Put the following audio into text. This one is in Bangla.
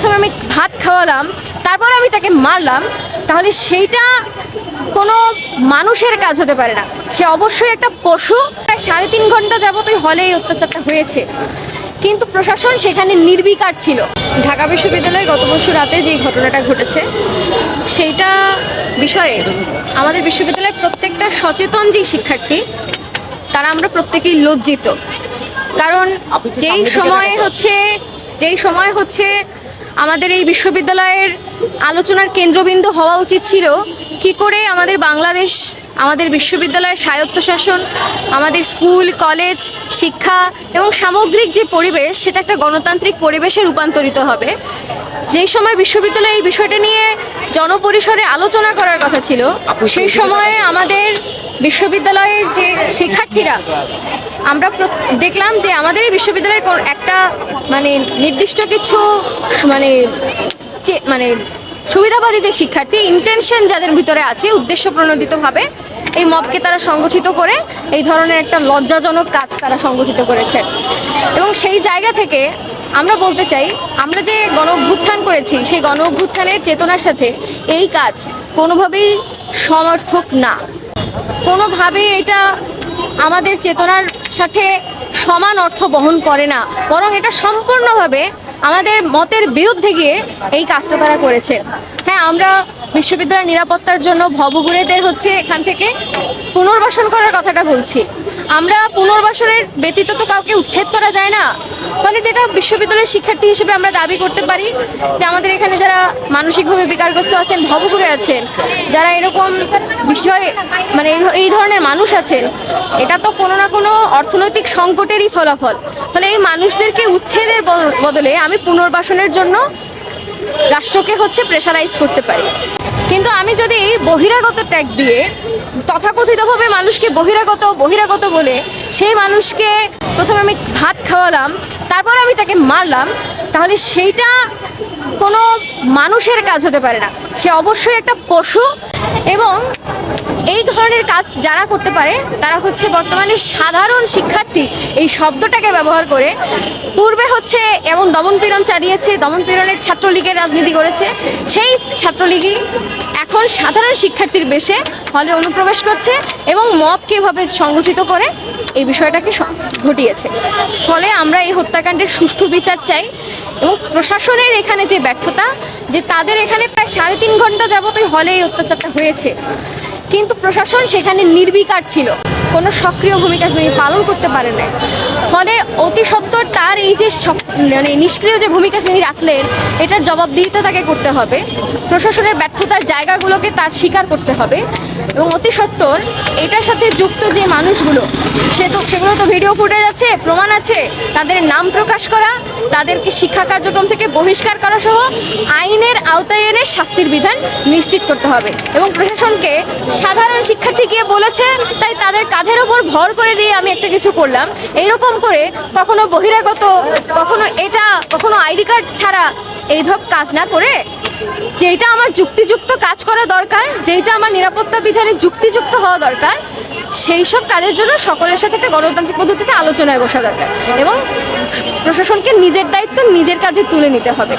প্রথমে আমি ভাত খাওয়ালাম তারপর আমি তাকে মারলাম তাহলে সেইটা কোনো মানুষের কাজ হতে পারে না। সে অবশ্যই একটা পশু প্রায় সাড়ে তিন ঘণ্টা যাবত ওই হলে এই অত্যাচারটা হয়েছে। কিন্তু প্রশাসন সেখানে নির্বিকার ছিল। ঢাকা বিশ্ববিদ্যালয়ে গত পরশু রাতে যে ঘটনাটা ঘটেছে সেইটা বিষয়ে আমাদের বিশ্ববিদ্যালয়ের প্রত্যেকটা সচেতন যেই শিক্ষার্থী তারা আমরা প্রত্যেকেই লজ্জিত। কারণ যেই সময়ে হচ্ছে যেই সময় হচ্ছে আমাদের এই বিশ্ববিদ্যালয়ের আলোচনার কেন্দ্রবিন্দু হওয়া উচিত ছিল কি করে আমাদের বাংলাদেশ আমাদের বিশ্ববিদ্যালয়ের স্বায়ত্তশাসন আমাদের স্কুল কলেজ শিক্ষা এবং সামগ্রিক যে পরিবেশ সেটা একটা গণতান্ত্রিক পরিবেশে রূপান্তরিত হবে। যেই সময় বিশ্ববিদ্যালয়ে এই বিষয়টা নিয়ে জনপরিসরে আলোচনা করার কথা ছিল সেই সময়ে আমাদের বিশ্ববিদ্যালয়ের যে শিক্ষার্থীরা আমরা দেখলাম যে আমাদের এই বিশ্ববিদ্যালয়ের কোন একটা মানে নির্দিষ্ট কিছু মানে মানে সুবিধাবাদী যে শিক্ষার্থী ইন্টেনশন যাদের ভিতরে আছে, উদ্দেশ্য প্রণোদিতভাবে এই মবকে তারা সংগঠিত করে এই ধরনের একটা লজ্জাজনক কাজ তারা সংগঠিত করেছে। এবং সেই জায়গা থেকে আমরা বলতে চাই, আমরা যে গণ অভ্যুত্থান করেছি, সেই গণ অভ্যুত্থানের চেতনার সাথে এই কাজ কোনোভাবেই সমর্থক না। কোনোভাবেই এটা আমাদের চেতনার সাথে সমান অর্থ বহন করে না, বরং এটা সম্পূর্ণভাবে আমাদের মতের বিরুদ্ধে গিয়ে এই কাজটা তারা করেছে। হ্যাঁ আমরা বিশ্ববিদ্যালয়ের নিরাপত্তার জন্য ভবগুড়েদের হচ্ছে এখান থেকে পুনর্বাসন করার কথাটা বলছি। আমরা পুনর্বাসনের ব্যতীত তো কাউকে উচ্ছেদ করা যায় না। ফলে যেটা বিশ্ববিদ্যালয়ের শিক্ষার্থী হিসেবে আমরা দাবি করতে পারি যে আমাদের এখানে যারা মানসিকভাবে বিকারগ্রস্ত আছেন, ভবঘুরে আছেন, যারা এরকম বিষয় মানে এই- ধরনের মানুষ আছেন, এটা তো কোনো না কোনো অর্থনৈতিক সংকটেরই ফলাফল। ফলে এই মানুষদেরকে উচ্ছেদের বদ- বদলে আমি পুনর্বাসনের জন্য রাষ্ট্রকে হচ্ছে প্রেশারাইজ করতে পারি। কিন্তু আমি যদি এই বহিরাগত ট্যাগ দিয়ে তথাকথিতভাবে মানুষকে বহিরাগত বহিরাগত বলে সেই মানুষকে প্রথমে আমি ভাত খাওয়ালাম, তারপর আমি তাকে মারলাম, তাহলে সেইটা কোনো মানুষের কাজ হতে পারে না। সে অবশ্যই একটা পশু এবং এই ধরনের কাজ যারা করতে পারে, তারা হচ্ছে বর্তমানে সাধারণ শিক্ষার্থী। এই শব্দটাকে ব্যবহার করে পূর্বে হচ্ছে এমন দমনপীড়ন চালিয়েছে দমনপীড়নের ছাত্রলীগের রাজনীতি করেছে। সেই ছাত্রলীগই এখন সাধারণ শিক্ষার্থীর বেশে হলে অনুপ্রবেশ করছে। এবং মবকে এভাবে সংগঠিত করে এই বিষয়টাকে ঘটিয়েছে। ফলে আমরা এই হত্যাকাণ্ডের সুষ্ঠু বিচার চাই এবং প্রশাসনের এখানে যে ব্যর্থতা, যে তাদের এখানে প্রায় সাড়ে তিন ঘণ্টা যাবতই হলে এই অত্যাচারটা হয়েছে। কিন্তু প্রশাসন সেখানে নির্বিকার ছিল। কোনো সক্রিয় ভূমিকা তিনি পালন করতে পারেন না ফলে অতি সত্বর তার এই যে মানে নিষ্ক্রিয় যে ভূমিকা তিনি রাখলেন, এটার জবাবদিহিতা তাকে করতে হবে। প্রশাসনের ব্যর্থতার জায়গাগুলোকে তার স্বীকার করতে হবে। এবং অতি সত্বর এটার সাথে যুক্ত যে মানুষগুলো, সে তো, সেগুলো তো ভিডিও ফুটেজ আছে, প্রমাণ আছে। তাদের নাম প্রকাশ করা, তাদেরকে শিক্ষা কার্যক্রম থেকে বহিষ্কার করা সহ আইনের আওতায় এনে শাস্তির বিধান নিশ্চিত করতে হবে। এবং প্রশাসনকে সাধারণ শিক্ষার্থী গিয়ে বলেছে, তাই তাদের কাঁধের ওপর ভর করে দিয়ে আমি একটা কিছু করলাম। এইরকম করে কখনো বহিরাগত, কখনো এটা, কখনো আইডি কার্ড ছাড়া এই ধর কাজ না করে? যেটা আমার যুক্তিযুক্ত কাজ করা দরকার যেটা আমার নিরাপত্তা বিধানে যুক্তিযুক্ত হওয়া দরকার, সেই সব কাজের জন্য সকলের সাথে একটা গণতান্ত্রিক পদ্ধতিতে আলোচনায় বসা দরকার। এবং প্রশাসনকে নিজের দায়িত্ব নিজের কাঁধে তুলে নিতে হবে।